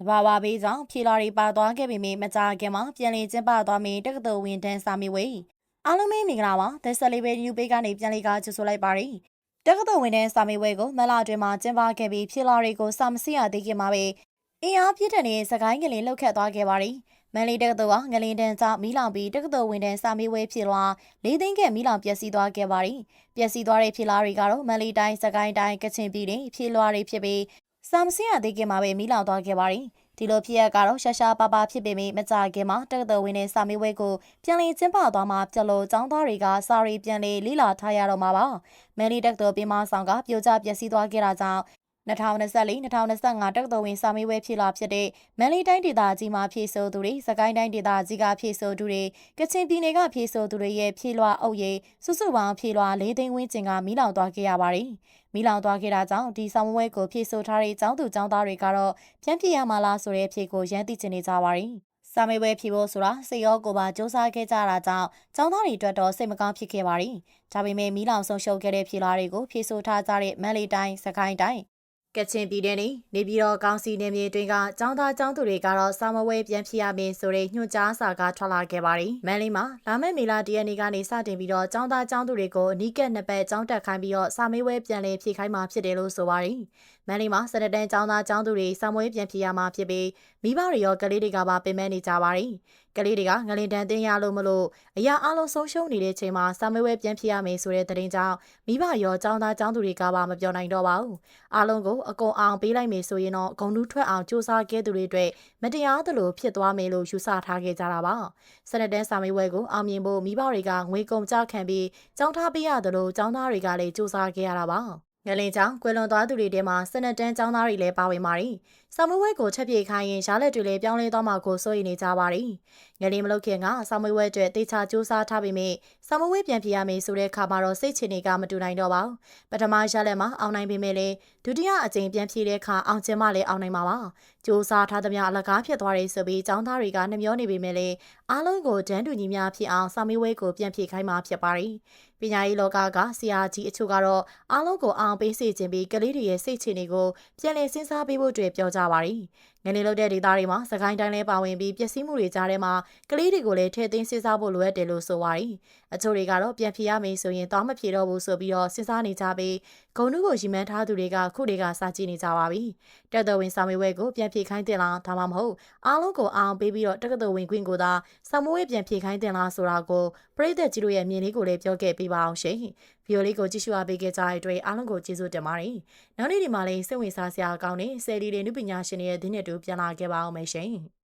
တဘာဝဘေးကြောင့်ဖြေလာတွေပါသွားခဲ့ပေမယ့်မကြခင်မှာပြန်လည်ကျင်းပသွားမည်တက္ကသိုလ်ဝင်တန်းစာမေးပွဲအားလုံးပဲမင်္ဂလာပါဒက်ဆယ်လေးပဲယူပေးကနေပြန်လည်ကကြိုဆိုလိုက်ပါရယ်တက္ကသိုလ်ဝင်တန်းစာမေးပွဲကိုမလအတွင်းမှာကျင်းပခဲ့ပြီးဖြေလာတွေကိုစာမစစ်ရသေးခင်မှာပဲအင်အားပြည့်တဲ့စကိုင်းကလေးလှုပ်ခတ်သွားခဲ့ပါရယ်မန်လေးတက္ကသိုလ်ကငလင်တန်းကြောင့်မီးလောင်ပြီးတက္ကသိုလ်ဝင်တန်းစာမေးပွဲဖြစ်လာလေးသိန်းကမီးလောင်ပျက်စီးသွားခဲ့ပါရယ်ပျက်စီးသွားတဲ့ဖြေလာတွေကတော့မန်လေးတိုင်းစကိုင်းတိုင်းကချင်ပြည်နယ်ဖြေလွှာတွေဖြစ်ပြီး စာမစစ်ရသေးခင်မှာပဲမီးလောင်သွားခဲ့ပါရယ်ဒီလိုဖြစ်ရကတော့ရှာရှာပါပါဖြစ်ပေမယ့်မကြခင်မှာတက္ကသိုလ်ဝင်တဲ့စာမေးပွဲကိုပြန်လည်ကျင်းပသွားမှာပြလို့ចောင်းသားတွေကစာရီပြန်လည်လေးလာထားရတော့မှာပါ။မယ်လီတက္ကသိုလ်ပြည်မဆောင်ကပြိုကျပျက်စီးသွားခဲ့တာကြောင့် 2024-2025တက္ကသိုလ်ဝင်စာမေးပွဲဖြေလာဖြစ်တဲ့မန္တလေးတိုင်းဒေသကြီးမှာဖြေဆိုသူတွေ၊စကိုင်းတိုင်းဒေသကြီးကဖြေဆိုသူတွေ၊ကချင်ပြည်နယ်ကဖြေဆိုသူတွေရဲ့ဖြေလွှာအုပ်ရေးစုစုပေါင်းဖြေလွှာ၄သိန်းဝန်းကျင်ကမီးလောင်သွားခဲ့ရပါတယ်။မီးလောင်သွားခဲ့တာကြောင့်ဒီစာမေးပွဲကိုဖြေဆိုထားတဲ့ကျောင်းသူကျောင်းသားတွေကတော့ပြန်ဖြေရမှာလားဆိုတဲ့ဖြေကိုရမ်းသိချင်နေကြပါတယ်။စာမေးပွဲဖြေဖို့ဆိုတာစိတ်ရောကိုယ်ပါစ조사ခဲ့ကြတာကြောင့်ចောင်းသားတွေအတွက်တော့စိတ်မကောင်းဖြစ်ခဲ့ပါတယ်။ဒါပေမဲ့မီးလောင်ဆုံးရှုံးခဲ့တဲ့ဖြေလားတွေကိုဖြေဆိုထားကြတဲ့မန်လေးတိုင်း၊စကိုင်းတိုင်း ကချင်ပြည်နယ်နေနေပြည်တော်ကောင်စီနယ်မြေတွင်ကចောင်းသားចောင်းသူတွေကတော့စာမဝဲပြန်ဖြစ်ရမင်းဆိုတဲ့ညွှန်ကြားစာကထွက်လာခဲ့ပါတယ်။မန်လေးမှာလာမယ့်မေလတရက်နေ့ကနေစတင်ပြီးတော့ចောင်းသားចောင်းသူတွေကိုအနီးကပ်နှစ်ပတ်ចောင်းတက်ခိုင်းပြီးတော့စာမေးပွဲပြန်လည်ဖြေခိုင်းမှာဖြစ်တယ်လို့ဆိုပါတယ်။မန်လေးမှာစတဲ့တန်းចောင်းသားចောင်းသူတွေစာမွေးပြန်ဖြေရမှာဖြစ်ပြီးမိဘတွေရောကလေးတွေကပါပင်ပန်းနေကြပါတယ်။ ကလေးတွေကငလင်တန်တင်းရလို့မလို့အရာအလုံးဆုံးရှုံးနေတဲ့ချိန်မှာစာမေးပွဲပြန်ဖြေရမယ်ဆိုတဲ့သတင်းကြောင့်မိဘရောចောင်းသားចောင်းသူတွေကပါမပြောနိုင်တော့ပါဘူး။အားလုံးကိုအကုန်အောင်ပေးလိုက်မယ်ဆိုရင်တော့ဂုံတူးထွက်အောင်စူးစမ်းခဲ့သူတွေအတွက်မတရားသလိုဖြစ်သွားမယ်လို့ယူဆထားခဲ့ကြတာပါ။စနက်တန်းစာမေးပွဲကိုအောင်မြင်ဖို့မိဘတွေကငွေကုန်ကြခံပြီးကြောင်းထားပေးရတယ်လို့ចောင်းသားတွေကလည်းစူးစမ်းခဲ့ရတာပါ။ ငလင်ချောင်းကွယ်လွန်သွားသူတွေထဲမှာစနက်တန်းចောင်းသားတွေလည်းပါဝင်ပါတယ်။ဆောင်းမွေးဝဲကိုချက်ပြေခိုင်းရင်ရားလက်တွေလည်းပြောင်းလဲသွားမှာကိုစိုးရိမ်နေကြပါတယ်။ငလင်မလုတ်ခင်ကဆောင်းမွေးဝဲအတွက်တေချာစူးစမ်းထားပေမဲ့ဆောင်းမွေးပြန်ပြရမယ်ဆိုတဲ့အခါမှာတော့စိတ်ချနေကမတူနိုင်တော့ပါဘူး။ပထမရားလက်မှာအောင်နိုင်ပေမဲ့လည်းဒုတိယအကြိမ်ပြန်ဖြေတဲ့အခါအောင်ကျင်မလည်းအောင်နိုင်မှာပါ။စူးစမ်းထားသမျှအလကားဖြစ်သွားတယ်ဆိုပြီးចောင်းသားတွေကနှမျောနေပေမဲ့လည်းအားလုံးကိုတန်းတူညီများဖြစ်အောင်ဆောင်းမွေးဝဲကိုပြန်ဖြေခိုင်းမှာဖြစ်ပါတယ်။ပညာရေးလောကကဆရာကြီးအချို့ကတော့အားလုံးကိုအောင်ပေးစေခြင်းပြီးကလေးတွေရဲ့စိတ်ချတွေကိုပြန်လည်စဉ်းစားပေးဖို့အတွက်ပြောကြပါတယ်။ငနေလုတ်တဲ့ဒေသတွေမှာစကိုင်းတိုင်းလဲပါဝင်ပြီးပျက်စီးမှုတွေကြားထဲမှာကလေးတွေကိုလည်းထည့်သွင်းစဉ်းစားဖို့လိုအပ်တယ်လို့ဆိုပါတယ်။အချို့တွေကတော့ပြန်ဖြေရမယ်ဆိုရင်တောင်းမဖြေတော့ဘူးဆိုပြီးတော့စဉ်းစားနေကြပြီး ဂုံနုကိုရီမန်းထားသူတွေကခုတွေကစာကြည့်နေကြပါပြီ။တက်တော်ဝင်စာမေးပွဲကိုပြန်ဖြေခိုင်းတင်လားဒါမှမဟုတ်အားလုံးကိုအောင်ပေးပြီးတော့တက္ကသိုလ်ဝင်ခွင့်ကိုသာစာမေးပွဲပြန်ဖြေခိုင်းတင်လားဆိုတာကိုပရိသတ်ကြီးတို့ရဲ့မြင်လေးကိုလည်းပြောခဲ့ပေးပါအောင်ရှင်။ဗီဒီယိုလေးကိုကြည့်ရှုအားပေးခဲ့ကြတဲ့အတွက်အားလုံးကိုကျေးဇူးတင်ပါတယ်။နောက်နေ့ဒီမှာလည်းစိတ်ဝင်စားစရာကောင်းတဲ့ဆယ်လီတွေနုပညာရှင်တွေရဲ့ဒီနေ့တူပြန်လာခဲ့ပါအောင်မယ်ရှင်။